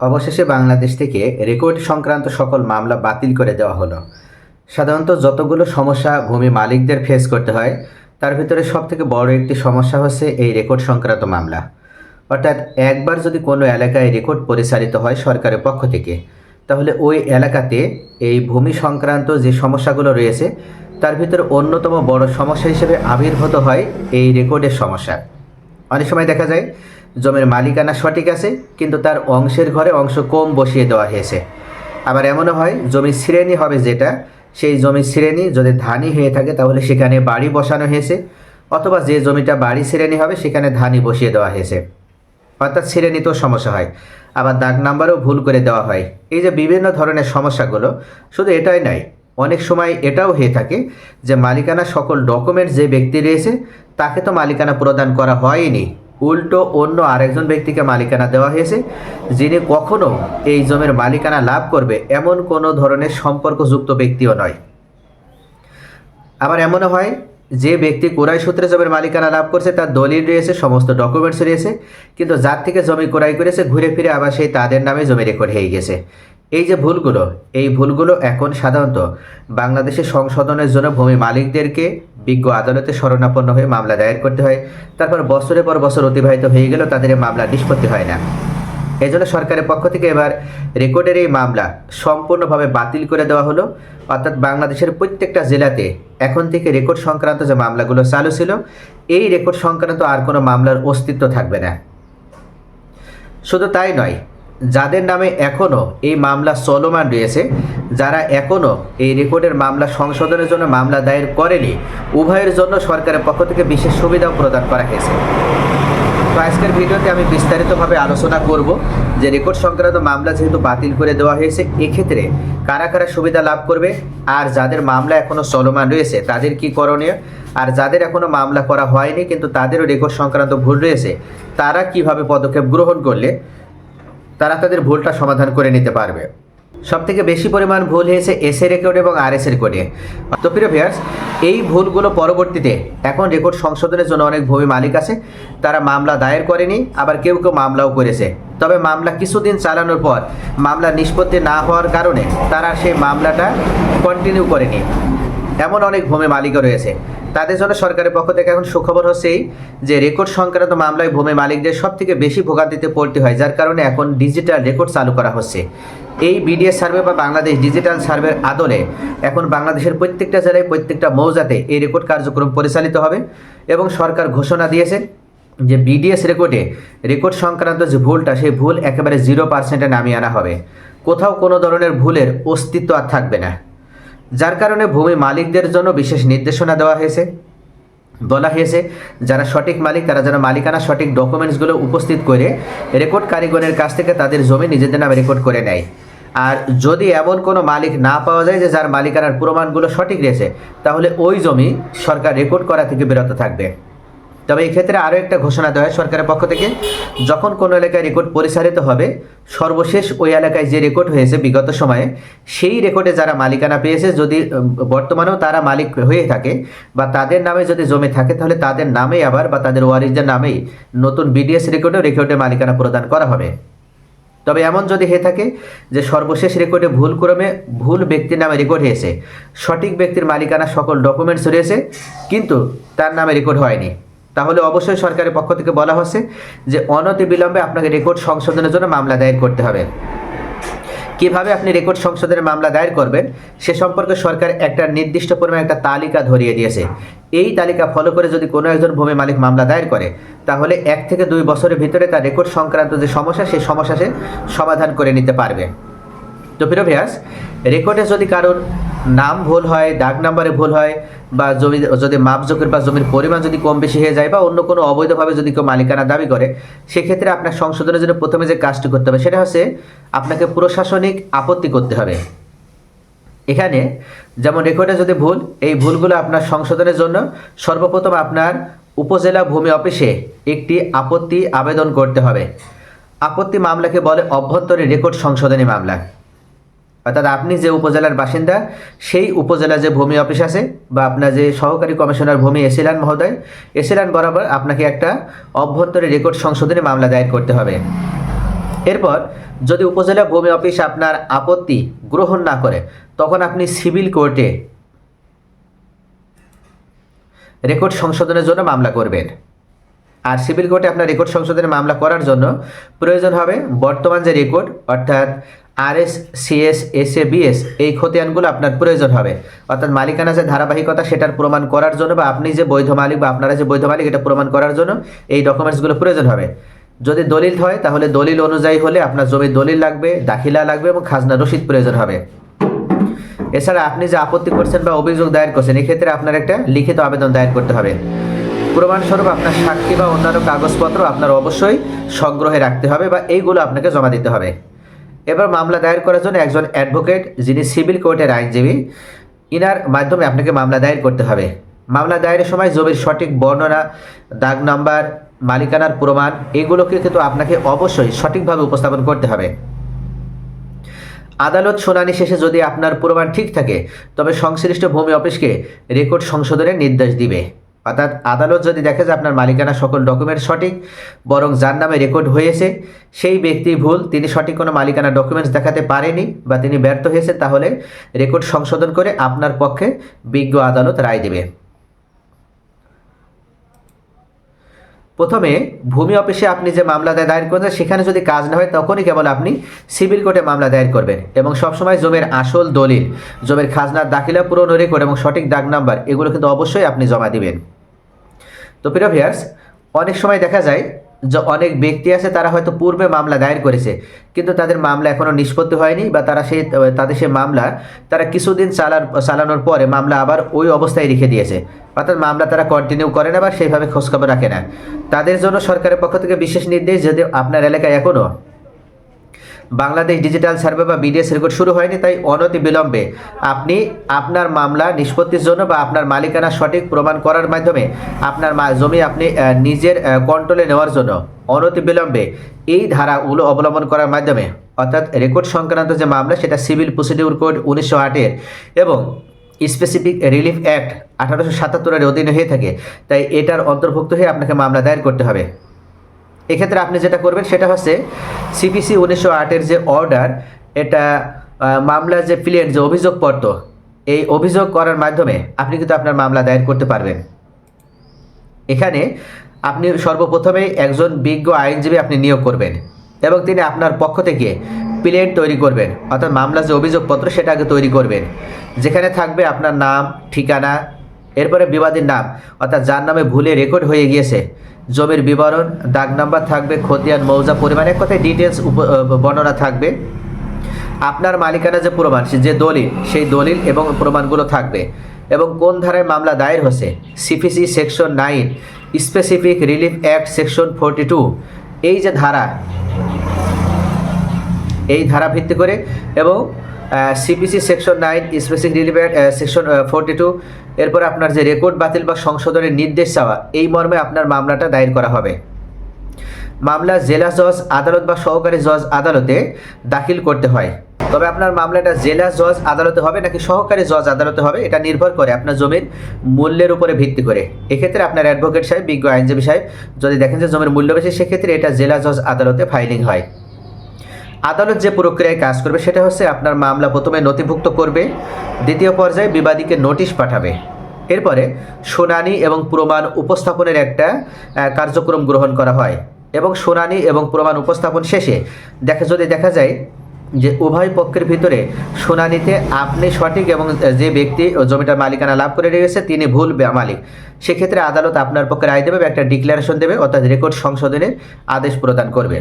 অবশেষে বাংলাদেশ থেকে রেকর্ড সংক্রান্ত সকল মামলা বাতিল করে দেওয়া হলো। সাধারণত যতগুলো সমস্যা ভূমি মালিকদের ফেস করতে হয়, তার ভিতরে সবথেকে বড় একটি সমস্যা হচ্ছে এই রেকর্ড সংক্রান্ত মামলা। অর্থাৎ একবার যদি কোনো এলাকায় রেকর্ড পরিচালিত হয় সরকারের পক্ষ থেকে, তাহলে ওই এলাকাতে এই ভূমি সংক্রান্ত যে সমস্যাগুলো রয়েছে, তার ভিতরে অন্যতম বড় সমস্যা হিসেবে আবির্ভূত হয় এই রেকর্ডের সমস্যা। অনেক সময় দেখা যায় জমির মালিকানা সঠিক আছে, কিন্তু তার অংশের ঘরে অংশ কম বসিয়ে দেওয়া হয়েছে। আবার এমনও হয়, জমির শ্রেণি হবে যেটা, সেই জমির শ্রেণি যদি ধানি হয়ে থাকে, তাহলে সেখানে বাড়ি বসানো হয়েছে, অথবা যে জমিটা বাড়ি শ্রেণি হবে, সেখানে ধানি বসিয়ে দেওয়া হয়েছে। অর্থাৎ শ্রেণীতেও সমস্যা হয়। আবার দাগ নাম্বারও ভুল করে দেওয়া হয়। এই যে বিভিন্ন ধরনের সমস্যাগুলো, শুধু এটাই নয়, অনেক সময় এটাও হয়ে থাকে যে মালিকানা সকল ডকুমেন্টস যে ব্যক্তি রয়েছে, তাকে তো মালিকানা প্রদান করা হয়নি। উল্টো অন্য আরেকজন ব্যক্তিকে মালিকানা দেওয়া হয়েছে, যিনি কখনো এই জমির মালিকানা লাভ করবে এমন কোনো ধরনের সম্পর্কযুক্ত ব্যক্তিও নয়। আবার এমনও হয়, যে ব্যক্তি কোরাই সূত্রে জমির মালিকানা লাভ করছে, তার দলিল রয়েছে, সমস্ত ডকুমেন্টস রয়েছে, কিন্তু যার থেকে জমি ক্রয় করেছে, ঘুরে ফিরে আবার সেই তাদের নামে জমি রেকর্ড হয়ে গেছে। এই যে ভুলগুলো, এই ভুলগুলো এখন সাধারণত বাংলাদেশের সংশোধনের জন্য ভূমি মালিকদেরকে বিজ্ঞ আদালতে শরণাপন্ন হয়ে মামলা দায়ের করতে হয়। তারপর বছরের পর বছর অতিবাহিত হয়ে গেলেও তাদের মামলা নিষ্পত্তি হয় না। এই জন্য সরকারের পক্ষ থেকে এবার রেকর্ডের এই মামলা সম্পূর্ণভাবে বাতিল করে দেওয়া হলো। অর্থাৎ বাংলাদেশের প্রত্যেকটা জেলাতে এখন থেকে রেকর্ড সংক্রান্ত যে মামলাগুলো চালু ছিল, এই রেকর্ড সংক্রান্ত আর কোনো মামলার অস্তিত্ব থাকবে না। শুধু তাই নয়, যাদের নামে এখনও এই মামলা চলমান রয়েছে যারা এখনও এই রেকর্ডের মামলা সংশোধনের জন্য মামলা দায়ের করেনি, উভয়ের জন্য সরকারের পক্ষ থেকে বিশেষ সুবিধাও প্রদান করা হয়েছে। তো আজকের ভিডিওতে আমি বিস্তারিতভাবে আলোচনা করব যে রেকর্ড সংক্রান্ত মামলা যেহেতু বাতিল করে দেওয়া হয়েছে, এক্ষেত্রে কারা কারা সুবিধা লাভ করবে আর যাদের মামলা এখনও চলমান রয়েছে, তাদের কি করণীয়? আর যাদের এখনও মামলা করা হয়নি কিন্তু তাদেরও রেকর্ড সংক্রান্ত ভুল রয়েছে, তারা কীভাবে পদক্ষেপ গ্রহণ করলে তারা তাদের ভুলটা সমাধান করে নিতে পারবে? সব থেকে বেশি পরিমাণ ভুল হয়েছে এস এ রেকর্ডে এবং আর এস এর রেকর্ডে তো প্রিয় ভিয়ার্স এই ভুলগুলো পরবর্তীতে এখন রেকর্ড সংশোধনের জন্য অনেক ভূমি মালিক আছে। তারা মামলা দায়ের করেনি, আবার কেউ কেউ মামলাও করেছে। তবে মামলা কিছুদিন চালানোর পর মামলা নিষ্পত্তি না হওয়ার কারণে তারা সেই মামলাটা কন্টিনিউ করেনি। এমন অনেক ভূমি মালিকও রয়েছে। তাদের জন্য সরকারের পক্ষ থেকে এখন সুখবর হচ্ছে যে রেকর্ড সংক্রান্ত মামলায় ভূমি মালিকদের সব থেকে বেশি ভোগান্তিতে পড়তে হয়, যার কারণে এখন ডিজিটাল রেকর্ড চালু করা হচ্ছে। এই বিডিএস সার্ভে বা বাংলাদেশ ডিজিটাল সার্ভের আদলে এখন বাংলাদেশের প্রত্যেকটা জেলায় প্রত্যেকটা মৌজাতে এই রেকর্ড কার্যক্রম পরিচালিত হবে এবং সরকার ঘোষণা দিয়েছে যে বিডিএস রেকর্ডে রেকর্ড সংক্রান্ত যে ভুলটা, সেই ভুল একেবারে জিরো পার্সেন্টে নামিয়ে আনা হবে। কোথাও কোনো ধরনের ভুলের অস্তিত্ব আর থাকবে না। যার কারণে ভূমি মালিকদের জন্য বিশেষ নির্দেশনা দেওয়া হয়েছে। বলা হয়েছে, যারা সঠিক মালিক, তারা যেন মালিকানা সঠিক ডকুমেন্টসগুলো উপস্থিত করে রেকর্ড কারিগরের কাছ থেকে তাদের জমি নিজেদের নামে রেকর্ড করে নেয়। আর যদি এমন কোনো মালিক না পাওয়া যায় যে যার মালিকানার প্রমাণগুলো সঠিক রয়েছে, তাহলে ওই জমি সরকার রেকর্ড করা থেকে বিরত থাকবে। তবে এই ক্ষেত্রে আরও একটা ঘোষণা দেওয়া হয় সরকারের পক্ষ থেকে, যখন কোনো এলাকায় রেকর্ড পরিচালিত হবে, সর্বশেষ ওই এলাকায় যে রেকর্ড হয়েছে বিগত সময়ে, সেই রেকর্ডে যারা মালিকানা পেয়েছে, যদি বর্তমানেও তারা মালিক হয়ে থাকে বা তাদের নামে যদি জমি থাকে, তাহলে তাদের নামেই আবার বা তাদের ওয়ারিসদের নামেই নতুন বিডিএস রেকর্ডেও রেকর্ডে মালিকানা প্রদান করা হবে। তবে এমন যদি হয়ে থাকে যে সর্বশেষ রেকর্ডে ভুল ক্রমে ভুল ব্যক্তির নামে রেকর্ড হয়েছে, সঠিক ব্যক্তির মালিকানা সকল ডকুমেন্টস রয়েছে, কিন্তু তার নামে রেকর্ড হয়নি। তাহলে অবশ্যই সরকারের পক্ষ থেকে বলা হচ্ছে যে অনতি বিলম্বে আপনাকে রেকর্ড সংশোধনের জন্য মামলা দায়ের করতে হবে। কীভাবে আপনি রেকর্ড সংশোধনের মামলা দায়ের করবেন সে সম্পর্কে সরকার একটা নির্দিষ্ট পরিমাণে একটা তালিকা ধরিয়ে দিয়েছে। এই তালিকা ফলো করে যদি কোনো একজন ভূমি মালিক মামলা দায়ের করে, তাহলে এক থেকে দুই বছরের ভিতরে তার রেকর্ড সংক্রান্ত যে সমস্যা, সেই সমস্যা সে সমাধান করে নিতে পারবে। তো প্রিয় ভিয়াস রেকর্ডে যদি কারোর নাম ভুল হয়, দাগ নাম্বারে ভুল হয় বা জমি যদি মাপজোকের বা জমির পরিমাণ যদি কম বেশি হয়ে যায় বা অন্য কোনো অবৈধভাবে যদি কেউ মালিকানা দাবি করে, সেক্ষেত্রে আপনার সংশোধনের জন্য প্রথমে যে কাজটি করতে হবে সেটা হচ্ছে আপনাকে প্রশাসনিক আপত্তি করতে হবে। এখানে যেমন রেকর্ডে যদি ভুল, এই ভুলগুলো আপনার সংশোধনের জন্য সর্বপ্রথম আপনার উপজেলা ভূমি অফিসে একটি আপত্তি আবেদন করতে হবে। আপত্তি মামলাকে বলে অভ্যন্তরীণ রেকর্ড সংশোধনী মামলা। অর্থাৎ আপনি যে উপজেলার বাসিন্দা, সেই উপজেলা যে ভূমি অফিস আছে বা আপনার যে সহকারী কমিশনার ভূমি এসিলান মহোদয় এসিলান বরাবর আপনাকে একটা অভ্যন্তরীণ রেকর্ড সংশোধনী মামলা দায়ের করতে হবে। এরপর, যদি উপজেলা ভূমি অফিস আপনার আপত্তি গ্রহণ না করে, তখন আপনি সিভিল কোর্টে রেকর্ড সংশোধনের জন্য মামলা করবেন। আর সিভিল কোর্টে আপনার রেকর্ড সংশোধনের মামলা করার জন্য প্রয়োজন হবে বর্তমান যে রেকর্ড, অর্থাৎ RS, CS S A BS এই খতিয়ানগুলো আপনার প্রয়োজন হবে। অর্থাৎ মালিকানা যে ধারাবাহিকতা সেটার প্রমাণ করার জন্য বা আপনি যে বৈধ মালিক বা আপনারা যে বৈধ মালিক এটা প্রমাণ করার জন্য এই ডকুমেন্টসগুলো প্রয়োজন হবে। যদি দলিল হয় তাহলে দলিল অনুযায়ী হলে আপনার জমির দলিল লাগবে, দাখিলা লাগবে এবং খাজনা রসিদ প্রয়োজন হবে। এছাড়া আপনি যে আপত্তি করছেন বা অভিযোগ দায়ের করছেন, এক্ষেত্রে আপনার একটা লিখিত আবেদন দায়ের করতে হবে। প্রমাণস্বরূপ আপনার সাক্ষী বা অন্যান্য কাগজপত্র আপনার অবশ্যই সংগ্রহে রাখতে হবে বা এইগুলো আপনাকে জমা দিতে হবে। এবার মামলা দায়ের করার জন্য একজন অ্যাডভোকেট, যিনি সিভিল কোর্টের আইনজীবী, ইনার মাধ্যমে আপনাকে মামলা দায়ের করতে হবে। মামলা দায়েরের সময় জমির সঠিক বর্ণনা, দাগ নাম্বার, মালিকানার প্রমাণ, এগুলোকে কিন্তু আপনাকে অবশ্যই সঠিকভাবে উপস্থাপন করতে হবে। আদালত শুনানি শেষে যদি আপনার প্রমাণ ঠিক থাকে, তবে সংশ্লিষ্ট ভূমি অফিসকে রেকর্ড সংশোধনের নির্দেশ দিবে। অর্থাৎ আদালত যদি দেখে যে আপনার মালিকানা সকল ডকুমেন্ট সঠিক, বরং যার নামে রেকর্ড হয়েছে, সেই ব্যক্তি ভুল, তিনি সঠিক কোনো মালিকানা ডকুমেন্টস দেখাতে পারেনি বা তিনি ব্যর্থ হয়েছে, তাহলে রেকর্ড সংশোধন করে আপনার পক্ষে বিজ্ঞ আদালত রায় দেবে। প্রথমে, ভূমি অফিসে আপনি যে মামলা দায়ের করছেন, সেখানে যদি কাজ না হয়, তখনই কেবল আপনি সিভিল কোর্টে মামলা দায়ের করবেন এবং সবসময় জমির আসল দলিল, জমির খাজনার দাখিলা, পুরনো রেকর্ড এবং সঠিক দাগ নাম্বার, এগুলো কিন্তু অবশ্যই আপনি জমা দিবেন। তো প্রিয় ভিয়ার্স অনেক সময় দেখা যায় যে অনেক ব্যক্তি আছে তারা হয়তো পূর্বে মামলা দায়ের করেছে, কিন্তু তাদের মামলা এখনও নিষ্পত্তি হয়নি বা তারা সেই, তাদের সেই মামলা তারা কিছুদিন চালার, চালানোর পরে মামলা আবার ওই অবস্থায় রেখে দিয়েছে। অর্থাৎ মামলা তারা কন্টিনিউ করে না বা সেইভাবে খোঁজখবর রাখে না। তাদের জন্য সরকারের পক্ষ থেকে বিশেষ নির্দেশ যদি আপনার এলাকায় এখনও বাংলাদেশ ডিজিটাল সার্ভে বা বিডিএস রেকর্ড শুরু হয়নি, তাই অনতি বিলম্বে। আপনি আপনার মামলা নিষ্পত্তির জন্য বা আপনার মালিকানা সঠিক প্রমাণ করার মাধ্যমে আপনার জমি আপনি নিজের কন্ট্রোলে নেওয়ার জন্য অনতি বিলম্বে এই ধারাগুলো অবলম্বন করার মাধ্যমে, অর্থাৎ রেকর্ড সংক্রান্ত যে মামলা, সেটা সিভিল প্রসিডিউর কোড উনিশশো আটের এবং স্পেসিফিক রিলিফ অ্যাক্ট আঠারোশো সাতাত্তরের অধীনে হয়ে থাকে। তাই এটার অন্তর্ভুক্ত হয়ে আপনাকে মামলা দায়ের করতে হবে। এক্ষেত্রে আপনি যেটা করবেন, সেটা হচ্ছে সিপিসি উনিশশো আটের যে অর্ডার এটা মামলার যে প্লেন যে অভিযোগপত্র, এই অভিযোগ করার মাধ্যমে আপনি কিন্তু আপনার মামলা দায়ের করতে পারবেন। এখানে আপনি সর্বপ্রথমেই একজন বিজ্ঞ আইনজীবী আপনি নিয়োগ করবেন এবং তিনি আপনার পক্ষ থেকে প্লেন তৈরি করবেন। অর্থাৎ মামলার যে অভিযোগপত্র, সেটা আগে তৈরি করবেন। যেখানে থাকবে আপনার নাম, ঠিকানা এরপরে বিবাদীর নাম, অর্থাৎ যার নামে ভুলে রেকর্ড হয়ে গিয়েছে। জমির বিবরণ দাগ নাম্বার থাকবে, খতিয়ান, মৌজা, পরিমাণ, এক কথায় ডিটেলস বর্ণনা থাকবে। আপনার মালিকানা যে প্রমাণ যে দলিল, সেই দলিল এবং প্রমাণগুলো থাকবে। এবং কোন ধারায় মামলা দায়ের হচ্ছে CPC section nine specific relief act section forty two এই যে ধারা, এই ধারা ভিত্তি করে এবং CPC section nine specific relief act section forty two এরপর আপনার যে রেকর্ড বাতিল বা সংশোধনের নির্দেশ চাওয়া, এই মর্মে আপনার মামলাটা দায়ের করা হবে। মামলা জেলা জজ, আদালত বা সহকারী জজ আদালতে দাখিল করতে হয়। তবে আপনার মামলাটা জেলা জজ আদালতে হবে নাকি সহকারী জজ আদালতে হবে, এটা নির্ভর করে আপনার জমির মূল্যের উপরে ভিত্তি করে। এক্ষেত্রে আপনার অ্যাডভোকেট সাহেব, বিজ্ঞ আইনজীবী সাহেব, যদি দেখেন যে জমির মূল্য বেশি, সেক্ষেত্রে এটা জেলা জজ আদালতে ফাইলিং হয়। আদালত যে প্রক্রিয়ায় কাজ করবে, সেটা হচ্ছে আপনার মামলা প্রথমে নথিভুক্ত করবে, দ্বিতীয় পর্যায়ে বিবাদীকে নোটিশ পাঠাবে। এরপরে শুনানি এবং প্রমাণ উপস্থাপনের একটা কার্যক্রম গ্রহণ করা হয়। এবং শুনানি এবং প্রমাণ উপস্থাপন শেষে দেখা, যদি দেখা যায় যে উভয় পক্ষের ভিতরে শুনানিতে আপনি সঠিক এবং যে ব্যক্তি জমিটার মালিকানা লাভ করে রেখেছে, তিনি ভুল মালিক, সেক্ষেত্রে আদালত আপনার পক্ষে রায় দেবে একটা ডিক্লারেশন দেবে, অর্থাৎ রেকর্ড সংশোধনের আদেশ প্রদান করবে।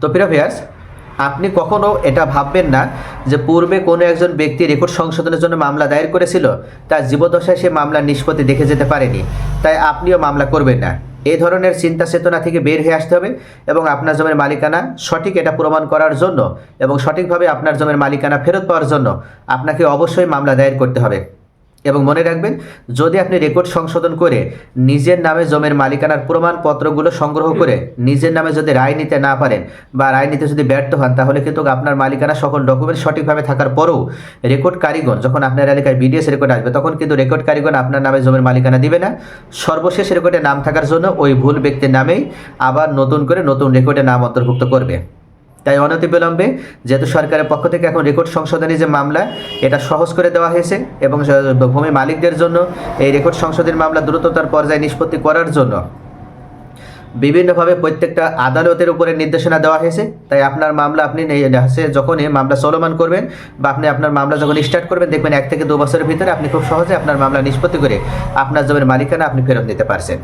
তো প্রিয় ভিয়ার্স আপনি কখনো এটা ভাববেন না যে পূর্বে কোনো একজন ব্যক্তি রেকর্ড সংশোধনের জন্য মামলা দায়ের করেছিল, তার জীবদশায় সে মামলার নিষ্পত্তি দেখে যেতে পারেনি। তাই আপনিও মামলা করবেন না। এই ধরনের চিন্তা চেতনা থেকে বের হয়ে আসতে হবে এবং আপনার জমির মালিকানা সঠিক এটা প্রমাণ করার জন্য এবং সঠিকভাবে আপনার জমির মালিকানা ফেরত পাওয়ার জন্য আপনাকে অবশ্যই মামলা দায়ের করতে হবে। এবং মনে রাখবেন, যদি আপনি রেকর্ড সংশোধন করে নিজের নামে জমির মালিকানার প্রমাণপত্রগুলো সংগ্রহ করে নিজের নামে যদি রায় নিতে না পারেন বা রায় নিতে যদি ব্যর্থ হন, তাহলে কিন্তু আপনার মালিকানা সকল ডকুমেন্ট সঠিকভাবে থাকার পরেও রেকর্ড কারিগণ যখন আপনার এলাকায় বিডিএস রেকর্ড আসবে, তখন কিন্তু রেকর্ড কারিগণ আপনার নামে জমির মালিকানা দিবে না। সর্বশেষ রেকর্ডে নাম থাকার জন্য ওই ভুল ব্যক্তির নামেই আবার নতুন করে নতুন রেকর্ডে নাম অন্তর্ভুক্ত করবে। তাই অনতিবিলম্বে যেহেতু সরকারের পক্ষ থেকে এখন রেকর্ড সংশোধনী যে মামলা, এটা সহজ করে দেওয়া হয়েছে এবং ভূমি মালিকদের জন্য এই রেকর্ড সংশোধনী মামলা দ্রুততার পর্যায়ে নিষ্পত্তি করার জন্য। বিভিন্নভাবে প্রত্যেকটা আদালতের উপরে নির্দেশনা দেওয়া হয়েছে, তাই আপনার মামলা আপনি যখনই মামলা চলমান করবেন বা আপনি আপনার মামলা যখন স্টার্ট করবেন, দেখবেন এক থেকে দু বছরের ভিতরে আপনি খুব সহজে আপনার মামলা নিষ্পত্তি করে আপনার জমির মালিকানা আপনি ফেরত নিতে পারছেন।